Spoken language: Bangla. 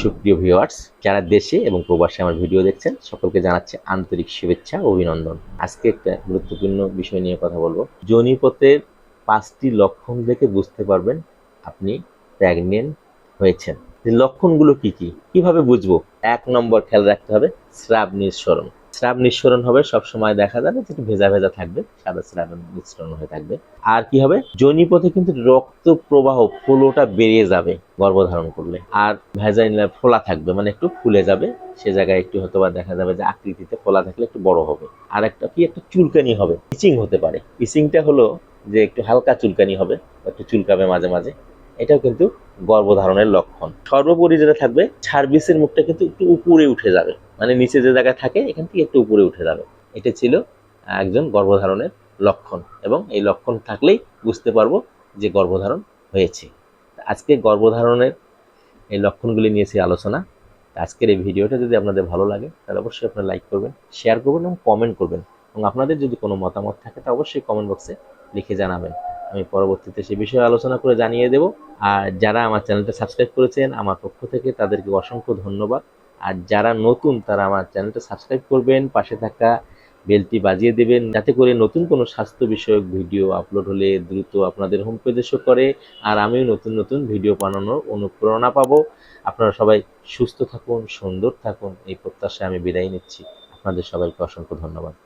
সুপ্রিয় ভিউয়ার্স যারা দেশে এবং প্রবাসে আমার ভিডিও দেখছেন, সকলকে জানাচ্ছে আন্তরিক শুভেচ্ছা অভিনন্দন। আজকে একটা গুরুত্বপূর্ণ বিষয় নিয়ে কথা বলব। জনিপথের পাঁচটি লক্ষণ দেখে বুঝতে পারবেন আপনি প্রেগনেন্ট হয়েছেন। লক্ষণগুলো কি কি? কীভাবে বুঝব? এক নম্বর খেয়াল রাখতে হবে স্রাব নিঃসরণ স্রাব নিঃসরণ হবে, সবসময় দেখা যাবে যে একটু ভেজা ভেজা থাকবে, সাদা স্রাব নিঃসরণ হয়ে থাকবে। আর কি হবে? জনিপথে কিন্তু রক্ত প্রবাহ ফ্লোটা বেরিয়ে যাবে গর্ভধারণ করলে। আর ভেজাইনাল ফোলা থাকবে মানে একটু ফুলে যাবে। সে জায়গায় একটু হয়তো বা দেখা যাবে যে আকৃতিতে ফোলা থাকলে একটু বড় হবে। আর একটা কি? একটা চুলকানি হবে। ইচিং হতে পারে। ইচিংটা হলো যে একটু হালকা চুলকানি হবে, একটু চুলকাবে মাঝে মাঝে। এটাও কিন্তু গর্ভধারণের লক্ষণ। সর্বোপরি যেটা থাকবে সার্ভিসের মুখটা কিন্তু একটু উপরে উঠে যাবে। মানে নিচে যে জায়গায় থাকে, এখান থেকে একটু উপরে উঠে যাবে। এটা ছিল একজন গর্ভধারণের লক্ষণ এবং এই লক্ষণ থাকলেই বুঝতে পারব যে গর্ভধারণ হয়েছে। আজকে গর্ভধারণের এই লক্ষণগুলি নিয়েছি আলোচনা। আজকের এই ভিডিওটা যদি আপনাদের ভালো লাগে, তাহলে অবশ্যই আপনারা লাইক করবেন, শেয়ার করবেন এবং কমেন্ট করবেন। এবং আপনাদের যদি কোনো মতামত থাকে, তা অবশ্যই কমেন্ট বক্সে লিখে জানাবেন। আমি পরবর্তীতে সে বিষয়ে আলোচনা করে জানিয়ে দেব। আর যারা আমার চ্যানেলটা সাবস্ক্রাইব করেছেন, আমার পক্ষ থেকে তাদেরকে অসংখ্য ধন্যবাদ। আর যারা নতুন, তারা আমার চ্যানেলটা সাবস্ক্রাইব করবেন, পাশে থাকা বেলটি বাজিয়ে দেবেন, যাতে করে নতুন কোনো স্বাস্থ্য বিষয়ক ভিডিও আপলোড হলে দ্রুত আপনাদের হোম পেজে করে। আর আমিও নতুন নতুন ভিডিও বানানোর অনুপ্রেরণা পাবো। আপনারা সবাই সুস্থ থাকুন, সুন্দর থাকুন, এই প্রত্যাশায় আমি বিদায় নিচ্ছি। আপনাদের সবাইকে অসংখ্য ধন্যবাদ।